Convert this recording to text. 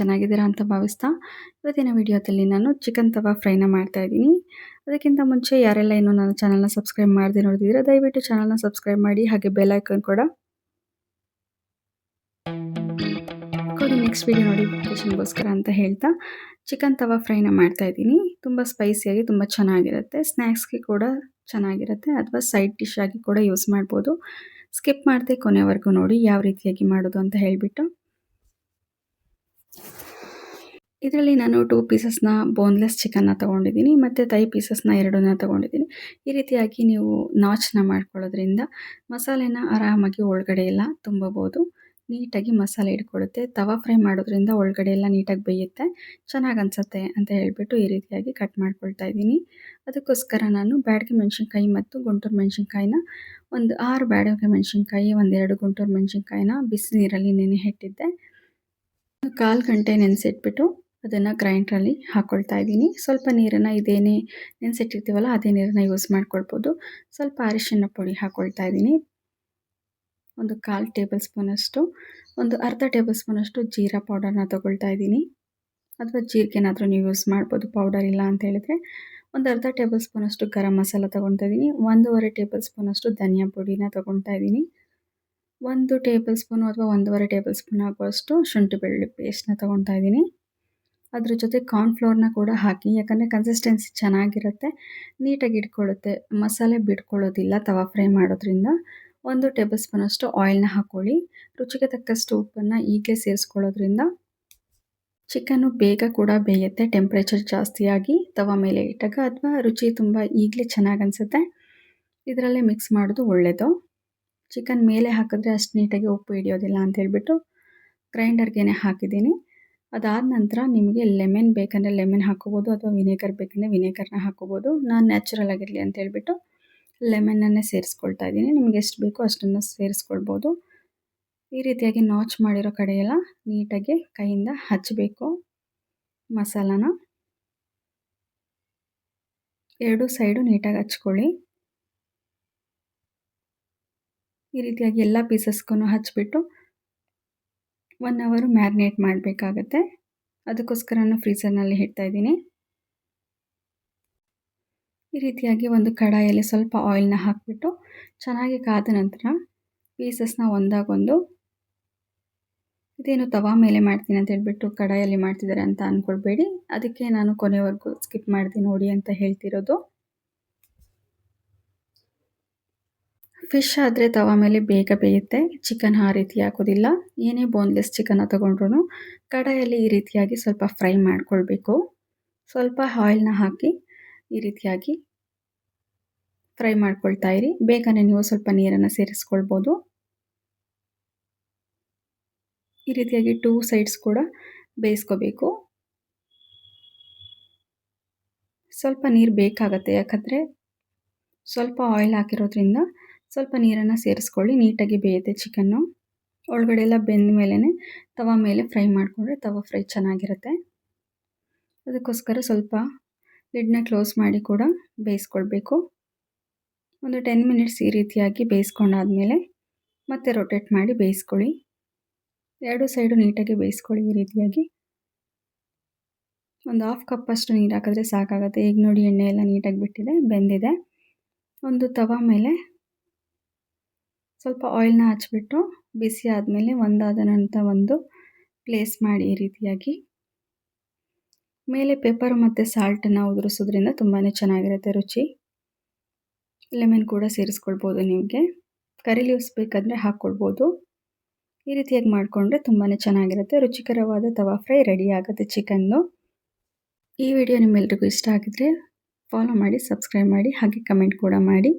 ಚೆನ್ನಾಗಿದ್ದೀರಾ ಅಂತ ಭಾವಿಸ್ತಾ ಇವತ್ತಿನ ವಿಡಿಯೋದಲ್ಲಿ ನಾನು ಚಿಕನ್ ತವಾ ಫ್ರೈನ ಮಾಡ್ತಾ ಇದ್ದೀನಿ. ಅದಕ್ಕಿಂತ ಮುಂಚೆ ಯಾರೆಲ್ಲ ಇನ್ನೂ ನನ್ನ ಚಾನಲ್ನ ಸಬ್ಸ್ಕ್ರೈಬ್ ಮಾಡದೆ ನೋಡಿದ್ರೆ ದಯವಿಟ್ಟು ಚಾನಲ್ನ ಸಬ್ಸ್ಕ್ರೈಬ್ ಮಾಡಿ, ಹಾಗೆ ಬೆಲ್ ಐಕನ್ ಕೂಡ ಕೊಡಿ. ನೆಕ್ಸ್ಟ್ ವಿಡಿಯೋ ನೋಟಿಫಿಕೇಶನ್ಗೋಸ್ಕರ ಅಂತ ಹೇಳ್ತಾ ಚಿಕನ್ ತವಾ ಫ್ರೈನ ಮಾಡ್ತಾ ಇದ್ದೀನಿ. ತುಂಬ ಸ್ಪೈಸಿಯಾಗಿ ತುಂಬ ಚೆನ್ನಾಗಿರುತ್ತೆ. ಸ್ನ್ಯಾಕ್ಸ್ಗೆ ಕೂಡ ಚೆನ್ನಾಗಿರುತ್ತೆ. ಅಥವಾ ಸೈಡ್ ಡಿಶ್ ಆಗಿ ಕೂಡ ಯೂಸ್ ಮಾಡ್ಬೋದು. ಸ್ಕಿಪ್ ಮಾಡದೆ ಕೊನೆವರೆಗೂ ನೋಡಿ, ಯಾವ ರೀತಿಯಾಗಿ ಮಾಡೋದು ಅಂತ ಹೇಳಿಬಿಟ್ಟು. ಇದರಲ್ಲಿ ನಾನು ಟೂ ಪೀಸಸ್ನ ಬೋನ್ಲೆಸ್ ಚಿಕನ್ನ ತೊಗೊಂಡಿದ್ದೀನಿ, ಮತ್ತು ತೈ ಪೀಸಸ್ನ ಎರಡನ್ನ ತೊಗೊಂಡಿದ್ದೀನಿ. ಈ ರೀತಿಯಾಗಿ ನೀವು ನಾಚ್ನ ಮಾಡ್ಕೊಳ್ಳೋದ್ರಿಂದ ಮಸಾಲೆನ ಆರಾಮಾಗಿ ಒಳಗಡೆ ಎಲ್ಲ ತುಂಬಬೋದು. ನೀಟಾಗಿ ಮಸಾಲೆ ಇಟ್ಕೊಳುತ್ತೆ ತವಾ ಫ್ರೈ ಮಾಡೋದ್ರಿಂದ ಒಳಗಡೆ ಎಲ್ಲ ನೀಟಾಗಿ ಬೇಯುತ್ತೆ. ಚೆನ್ನಾಗಿ ಅನಿಸುತ್ತೆ ಅಂತ ಹೇಳಿಬಿಟ್ಟು ಈ ರೀತಿಯಾಗಿ ಕಟ್ ಮಾಡ್ಕೊಳ್ತಾ ಇದ್ದೀನಿ. ಅದಕ್ಕೋಸ್ಕರ ನಾನು ಬ್ಯಾಡಗೆ ಮೆಣಸಿನ್ಕಾಯಿ ಮತ್ತು ಗುಂಟೂರು ಮೆಣಸಿನ್ಕಾಯಿನ ಒಂದು ಆರು ಬ್ಯಾಡಗೆ ಮೆಣಸಿನ್ಕಾಯಿ, ಒಂದೆರಡು ಗುಂಟೂರು ಮೆಣಸಿನ್ಕಾಯಿನ ಬಿಸಿ ನೀರಲ್ಲಿ ನೆನೆ ಇಟ್ಟಿದ್ದೆ ಕಾಲು ಗಂಟೆ ನೆನೆಸಿಟ್ಬಿಟ್ಟು ಅದನ್ನು ಗ್ರೈಂಡ್ರಲ್ಲಿ ಹಾಕ್ಕೊಳ್ತಾ ಇದ್ದೀನಿ. ಸ್ವಲ್ಪ ನೀರನ್ನು ಇದೇನೇ ನೆನೆಸಿಟ್ಟಿರ್ತೀವಲ್ಲ ಅದೇ ನೀರನ್ನು ಯೂಸ್ ಮಾಡ್ಕೊಳ್ಬೋದು. ಸ್ವಲ್ಪ ಅರಿಶಿನ ಪುಡಿ ಹಾಕ್ಕೊಳ್ತಾ ಇದ್ದೀನಿ. ಒಂದು ಕಾಲು ಟೇಬಲ್ ಸ್ಪೂನಷ್ಟು, ಒಂದು ಅರ್ಧ ಟೇಬಲ್ ಸ್ಪೂನಷ್ಟು ಜೀರಾ ಪೌಡರ್ನ ತೊಗೊಳ್ತಾ ಇದ್ದೀನಿ. ಅಥವಾ ಜೀರಿಗೆನಾದರೂ ನೀವು ಯೂಸ್ ಮಾಡ್ಬೋದು, ಪೌಡರ್ ಇಲ್ಲ ಅಂತ ಹೇಳಿದ್ರೆ. ಒಂದು ಅರ್ಧ ಟೇಬಲ್ ಸ್ಪೂನಷ್ಟು ಗರಂ ಮಸಾಲ ತೊಗೊಳ್ತಾ ಇದ್ದೀನಿ. ಒಂದೂವರೆ ಟೇಬಲ್ ಸ್ಪೂನಷ್ಟು ಧನಿಯಾ ಪುಡಿನ ತೊಗೊಳ್ತಾ ಇದ್ದೀನಿ. ಒಂದು ಟೇಬಲ್ ಸ್ಪೂನು ಅಥವಾ ಒಂದೂವರೆ ಟೇಬಲ್ ಸ್ಪೂನ್ ಆಗುವಷ್ಟು ಶುಂಠಿ ಬೆಳ್ಳುಳ್ಳಿ ಪೇಸ್ಟ್ನ ತೊಗೊಳ್ತಾ ಇದ್ದೀನಿ. ಅದ್ರ ಜೊತೆ ಕಾರ್ನ್ಫ್ಲೋರ್ನ ಕೂಡ ಹಾಕಿ, ಯಾಕಂದರೆ ಕನ್ಸಿಸ್ಟೆನ್ಸಿ ಚೆನ್ನಾಗಿರುತ್ತೆ, ನೀಟಾಗಿ ಇಟ್ಕೊಳ್ಳುತ್ತೆ. ಮಸಾಲೆ ಬಿಟ್ಕೊಳ್ಳೋದಿಲ್ಲ ತವಾ ಫ್ರೈ ಮಾಡೋದ್ರಿಂದ. ಒಂದು ಟೇಬಲ್ ಸ್ಪೂನಷ್ಟು ಆಯಿಲ್ನ ಹಾಕ್ಕೊಳ್ಳಿ ರುಚಿಗೆ ತಕ್ಕಷ್ಟು ಉಪ್ಪನ್ನು ಈಗಲೇ ಸೇರಿಸ್ಕೊಳ್ಳೋದ್ರಿಂದ ಚಿಕನ್ನು ಬೇಗ ಕೂಡ ಬೇಯುತ್ತೆ ಟೆಂಪ್ರೇಚರ್ ಜಾಸ್ತಿಯಾಗಿ ತವಾ ಮೇಲೆ ಇಟ್ಟಾಗ ಅಥವಾ ರುಚಿ ತುಂಬ ಈಗಲೇ ಚೆನ್ನಾಗಿ ಅನಿಸುತ್ತೆ. ಇದರಲ್ಲೇ ಮಿಕ್ಸ್ ಮಾಡೋದು ಒಳ್ಳೆಯದು ಚಿಕನ್ ಮೇಲೆ ಹಾಕಿದ್ರೆ ಅಷ್ಟು ನೀಟಾಗಿ ಉಪ್ಪು ಹಿಡಿಯೋದಿಲ್ಲ ಅಂತ ಹೇಳ್ಬಿಟ್ಟು ಗ್ರೈಂಡರ್ಗೆ ಹಾಕಿದ್ದೀನಿ. ಅದಾದ ನಂತರ ನಿಮಗೆ ಲೆಮನ್ ಬೇಕಂದರೆ ಲೆಮನ್ ಹಾಕೋಬೋದು ಅಥವಾ ವಿನೇಗರ್ ಬೇಕಂದರೆ ವಿನೇಗರ್ನ ಹಾಕೋಬೋದು. ನಾನು ನ್ಯಾಚುರಲ್ ಆಗಿರಲಿ ಅಂತ ಹೇಳ್ಬಿಟ್ಟು ಲೆಮನನ್ನೇ ಸೇರಿಸ್ಕೊಳ್ತಾ ಇದ್ದೀನಿ. ನಿಮಗೆ ಎಷ್ಟು ಬೇಕೋ ಅಷ್ಟನ್ನು ಸೇರಿಸ್ಕೊಳ್ಬೋದು. ಈ ರೀತಿಯಾಗಿ ನಾಚ್ ಮಾಡಿರೋ ಕಡೆಯೆಲ್ಲ ನೀಟಾಗಿ ಕೈಯಿಂದ ಹಚ್ಚಬೇಕು ಮಸಾಲಾನ. ಎರಡು ಸೈಡು ನೀಟಾಗಿ ಹಚ್ಕೊಳ್ಳಿ. ಈ ರೀತಿಯಾಗಿ ಎಲ್ಲ ಪೀಸಸ್ಗೂ ಹಚ್ಚಿಬಿಟ್ಟು ಒನ್ ಅವರು ಮ್ಯಾರಿನೇಟ್ ಮಾಡಬೇಕಾಗತ್ತೆ. ಅದಕ್ಕೋಸ್ಕರ ನಾನು ಫ್ರೀಸರ್ನಲ್ಲಿ ಇಡ್ತಾ ಇದ್ದೀನಿ. ಈ ರೀತಿಯಾಗಿ ಒಂದು ಕಡಾಯಲ್ಲಿ ಸ್ವಲ್ಪ ಆಯಿಲ್ನ ಹಾಕಿಬಿಟ್ಟು ಚೆನ್ನಾಗಿ ಕಾದ ನಂತರ ಪೀಸಸ್ನ ಒಂದಾಗೊಂದು ಇದೇನು ತವಾ ಮೇಲೆ ಮಾಡ್ತೀನಿ ಅಂತ ಹೇಳ್ಬಿಟ್ಟು ಕಡಾಯಲ್ಲಿ ಮಾಡ್ತಿದ್ದಾರೆ ಅಂತ ಅಂದ್ಕೊಳ್ಬೇಡಿ ಅದಕ್ಕೆ ನಾನು ಕೊನೆವರೆಗೂ ಸ್ಕಿಪ್ ಮಾಡಿದೆ ನೋಡಿ ಅಂತ ಹೇಳ್ತಿರೋದು. ಫಿಶ್ ಆದರೆ ತವಾ ಮೇಲೆ ಬೇಗ ಬೇಯುತ್ತೆ. ಚಿಕನ್ ಆ ರೀತಿ ಹಾಕೋದಿಲ್ಲ. ಏನೇ ಬೋನ್ಲೆಸ್ ಚಿಕನ್ನ ತೊಗೊಂಡ್ರು ಕಡಾಯಲ್ಲಿ ಈ ರೀತಿಯಾಗಿ ಸ್ವಲ್ಪ ಫ್ರೈ ಮಾಡ್ಕೊಳ್ಬೇಕು. ಸ್ವಲ್ಪ ಆಯಿಲ್ನ ಹಾಕಿ ಈ ರೀತಿಯಾಗಿ ಫ್ರೈ ಮಾಡ್ಕೊಳ್ತಾ ಇರಿ. ಬೇಗನೆ ನೀವು ಸ್ವಲ್ಪ ನೀರನ್ನು ಸೇರಿಸ್ಕೊಳ್ಬೋದು. ಈ ರೀತಿಯಾಗಿ ಟೂ ಸೈಡ್ಸ್ ಕೂಡ ಬೇಯಿಸ್ಕೋಬೇಕು. ಸ್ವಲ್ಪ ನೀರು ಬೇಕಾಗತ್ತೆ. ಯಾಕಂದರೆ ಸ್ವಲ್ಪ ಆಯಿಲ್ ಹಾಕಿರೋದ್ರಿಂದ ಸ್ವಲ್ಪ ನೀರನ್ನು ಸೇರಿಸ್ಕೊಳ್ಳಿ, ನೀಟಾಗಿ ಬೇಯುತ್ತೆ ಚಿಕನ್ನು ಒಳಗಡೆ ಎಲ್ಲ ಬೆಂದ ಮೇಲೇ ತವ ಮೇಲೆ ಫ್ರೈ ಮಾಡಿಕೊಂಡ್ರೆ ತವ ಫ್ರೈ ಚೆನ್ನಾಗಿರುತ್ತೆ. ಅದಕ್ಕೋಸ್ಕರ ಸ್ವಲ್ಪ ಲಿಡ್ನ ಕ್ಲೋಸ್ ಮಾಡಿ ಕೂಡ ಬೇಯಿಸ್ಕೊಳ್ಬೇಕು. ಒಂದು ಟೆನ್ ಮಿನಿಟ್ಸ್ ಈ ರೀತಿಯಾಗಿ ಬೇಯಿಸ್ಕೊಂಡಾದಮೇಲೆ ಮತ್ತೆ ರೊಟೇಟ್ ಮಾಡಿ ಬೇಯಿಸ್ಕೊಳ್ಳಿ. ಎರಡು ಸೈಡು ನೀಟಾಗಿ ಬೇಯಿಸ್ಕೊಳ್ಳಿ ಈ ರೀತಿಯಾಗಿ. ಒಂದು ಹಾಫ್ ಕಪ್ಪಷ್ಟು ನೀರು ಹಾಕಿದ್ರೆ ಸಾಕಾಗುತ್ತೆ. ಈಗ ನೋಡಿ ಎಣ್ಣೆ ಎಲ್ಲ ನೀಟಾಗಿ ಬಿಟ್ಟಿದೆ, ಬೆಂದಿದೆ. ಒಂದು ತವ ಮೇಲೆ ಸ್ವಲ್ಪ ಆಯಿಲ್ನ ಹಚ್ಬಿಟ್ಟು ಬಿಸಿ ಆದಮೇಲೆ ಒಂದಾದ ನಂತರ ಒಂದು ಪ್ಲೇಸ್ ಮಾಡಿ ಈ ರೀತಿಯಾಗಿ. ಮೇಲೆ ಪೇಪರ್ ಮತ್ತು ಸಾಲ್ಟನ್ನು ಉದುರಿಸೋದ್ರಿಂದ ತುಂಬಾ ಚೆನ್ನಾಗಿರುತ್ತೆ ರುಚಿ. ಲೆಮನ್ ಕೂಡ ಸೇರಿಸ್ಕೊಳ್ಬೋದು ನಿಮಗೆ. ಕರಿ ಲೀವ್ಸ್ ಬೇಕಾದರೆ ಹಾಕ್ಕೊಳ್ಬೋದು. ಈ ರೀತಿಯಾಗಿ ಮಾಡಿಕೊಂಡ್ರೆ ತುಂಬಾ ಚೆನ್ನಾಗಿರುತ್ತೆ. ರುಚಿಕರವಾದ ತವಾ ಫ್ರೈ ರೆಡಿ ಆಗುತ್ತೆ ಚಿಕನ್ನು ಈ ವಿಡಿಯೋ ನಿಮ್ಮೆಲ್ರಿಗೂ ಇಷ್ಟ ಆಗಿದ್ರೆ ಫಾಲೋ ಮಾಡಿ ಸಬ್ಸ್ಕ್ರೈಬ್ ಮಾಡಿ, ಹಾಗೆ ಕಮೆಂಟ್ ಕೂಡ ಮಾಡಿ.